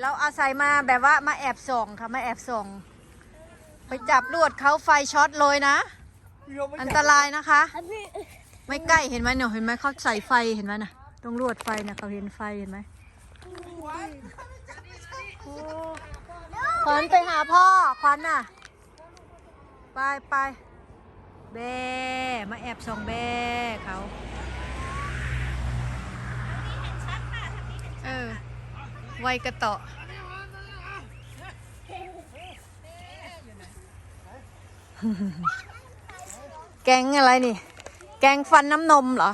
เราอาศัยมาแบบว่ามาแอบส่องค่ะมาแอบส่องไปจับลวดเขาไฟช็อตเลยนะ อันตรายนะคะ ไม่ใกล้เห็นไหมเนี่ยเห็นไหมเขาใส่ไฟเห็นไหมนะตรงลวดไฟนะเขาเห็นไฟเห็นไหมโอ้ขวัญไปหาพ่อขวัญน่ะ ไปไปแบมาแอบส่องแบเขาเออ ไวกระเตาะแกงอะไรนี่ แกงฟันน้ำนมเหรอ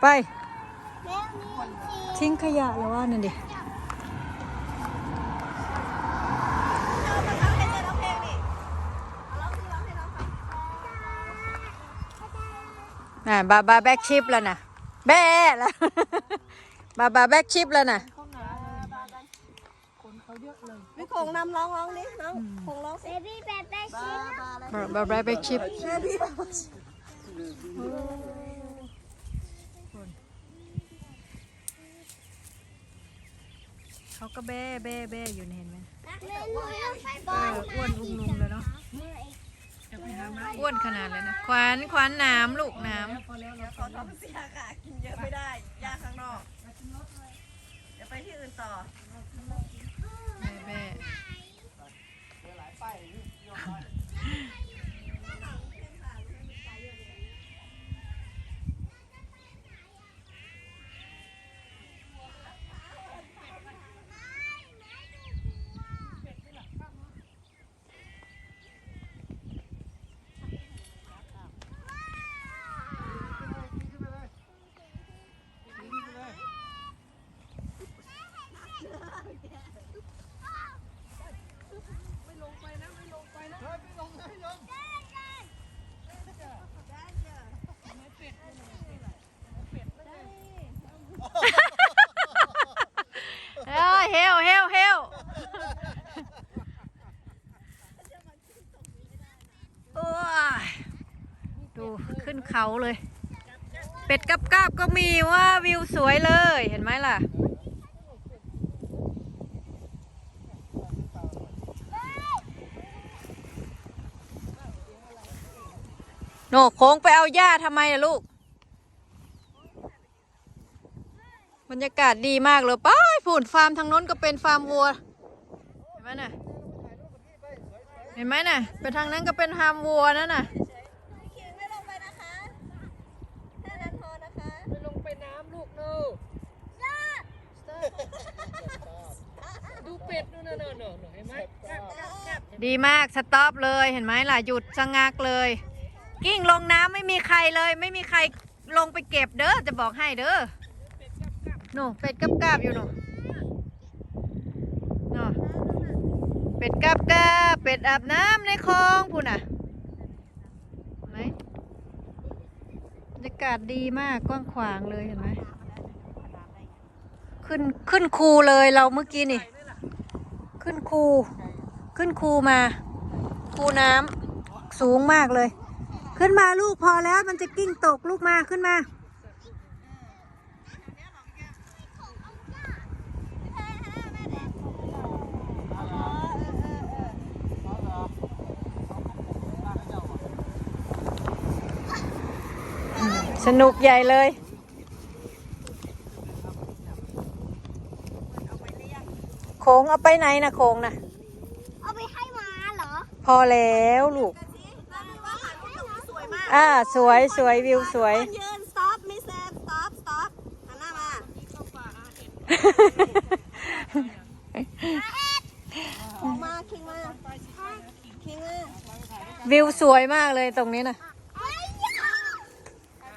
ไป ทิ้งขยะแล้วว่านั่นดิน่ะบาบาแบ็กชิปแล้วนะ แบ่แล้วบาบาแบ็กชิปแล้วนะพี่คงนำร้องร้องดิน้องคงร้องเบบี้แบบแบชิบาบาแบ็กชิปเขาก็แบ้แบ้แบ้อยู่นี่เห็นไหมเล่นหนูไปบเอออลอ้วนอุ้มลุงเลยเนาะอ้วนขนาดเลยนะ ขวานขวานน้ำลูกน้ข ดี๋ยวไปที่อื่นต่อำแบ้แบ้เอ้ยเฮลเฮลเฮลโอ้ยดู ขึ้นเขาเลย เป็ดกับกาบก็มีว่าวิวสวยเลย เห็นไหมล่ะ โนโค้งไปเอาหญ้าทำไมล่ะลูก บรรยากาศดีมากเลยป้ายฝุ่นฟาร์มทางน้นก็เป็นฟาร์มวัว เห็นไหมน่ะ เห็นไหมน่ะ ไปทางนั้นก็เป็นฟาร์มวัวนั่นน่ะ คิงไม่ลงไปนะคะแค่นั้นพอนะคะ ไปลงไปน้ำลูกเนอะดู เป็ดดูนะนะนะเห็นไหมดีมากสต็อปเลยเห็นไหมล่ะหยุดชะงักเลย กิ้งลงน้ำไม่มีใครเลย ไม่มีใครลงไปเก็บเด้อจะบอกให้เด้อหนูเป็ดกับกาบอยู่หนูหนูเป็ดกับกาบเป็ดอาบน้ำในคลองพูน่ะเห็นไหมบรรยากาศดีมากกว้างขวางเลยเห็นไหมขึ้นขึ้นคูเลยเราเมื่อกี้นี่ ขึ้นคู ขึ้นคูมา คูน้ำสูงมากเลย ขึ้นมาลูกพอแล้วมันจะกิ้งตกลูกมาขึ้นมา สนุกใหญ่เลย โค้งเอาไปไหนนะโค้งนะเอาไปให้หมาเหรอ พอแล้วลูกแล้วดูว่าหางตรงสวยมากอ่าสวยสวยวิวสวย ยืน stop ไม่แซม stop stop หันหน้ามาออกมาคิงมาคิงมาวิวสวยมากเลยตรงนี้นะต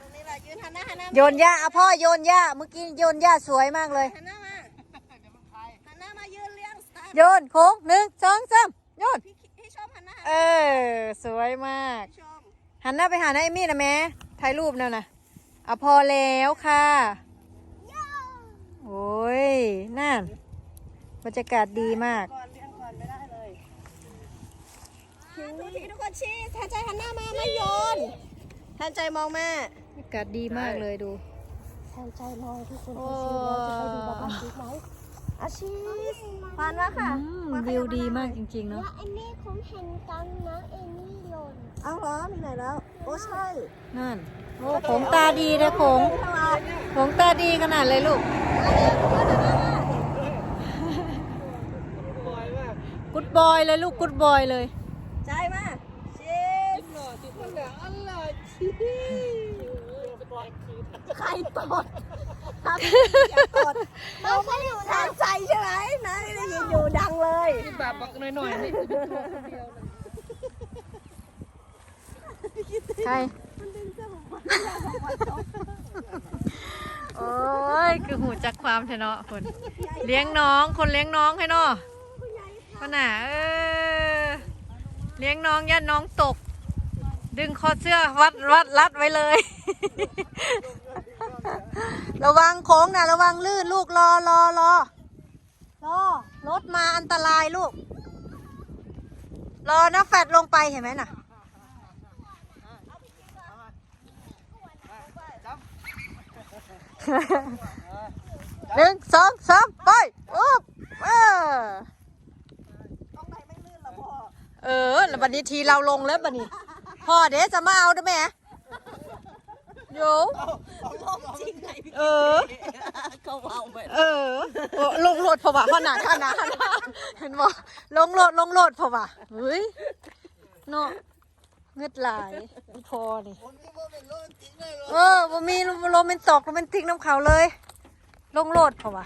รงนี้แหละยืนหันหน้าหันหน้าโยนหญ้าอะพ่อโยนหญ้าเมื่อกี้โยนหญ้าสวยมากเลยหันหน้ามาหันหน้ามายืนเลี้ยง stop โยนโค้งหนึ่งสองสามโยน พี่พี่ชมหันหน้าเออ สวยมาก พี่ชมหันหน้าไปหาน้าเอมี่นะแม่ถ่ายรูปแล้วนะเอาพอแล้วค่ะ โอ้ยนั่นบรรยากาศดีมาก ก่อนเลี้ยงก่อนไม่ได้เลยคิงทุกทีทุกคนชี้แทนใจหันหน้ามาไม่โยนแทนใจมองแม่บรรยากาศดีมากเลยดู แทนใจมองทุกคนโอ้ที่ซื้อแล้วจะไปดูบาบาซิไหม อาชีพผ่านแล้วค่ะอืมวิวดีมากจริงๆแล้เนาะวอันนี้ผมเห็นกันนะเอมี่หล่นเอาเหรอมีไหนแล้ว โอ้ใช่นั่นโอ้ผมตาดีเลยผมข้างหลังผมตาดีขนาดเลยลูกบอยมากกุดบอยเลยลูกกุดบอยเลยใจมาชีสหล่อติดมันเหลืออร่อยชีสบอยคือใครตดทำอย่าตดเราไม่อยู่ทางใจใช่ไหมนะนี่ได้ยินอยู่ดัง เลยที่แบบบักหน่อยๆนี่คือตัวคนเดียวเลยใครโอ้ย คือหูจักความเทเนาะคน เลี้ยงน้อง คนเลี้ยงน้องให้เนาะคนน่ะเออ เลี้ยงน้องยันน้องตก ดึงคอเสื้อวัดวัดรัดไว้เลย ระวังโค้งนะระวังลื่นลูกรอรอรอรอ รถมาอันตรายลูก รอนะแฟดลงไปเห็นไหมน่ะหนึ่งสองสามไปอุ๊บเออต้องไหนไม่ลื่นหรอพ่อเออแล้วบัดนี้ทีเราลงแล้วบัดนี้ พ่อเดี๋ยวจะมาเอาด้วยแม่ โยเอาลงจริงไหนพี่เออ เขาเอาไปเออโอ้ลงโหลดเพราะว่าขนาดขนาดขนาดเห็นบ่ลงโหลดลงโหลดเพราะว่าเฮ้ยเนาะเงืดหลายพอนี่เออบ่มีโรแมนตกโรแมนติกน้ำเขาเลย ลงโหลดเพราะว่า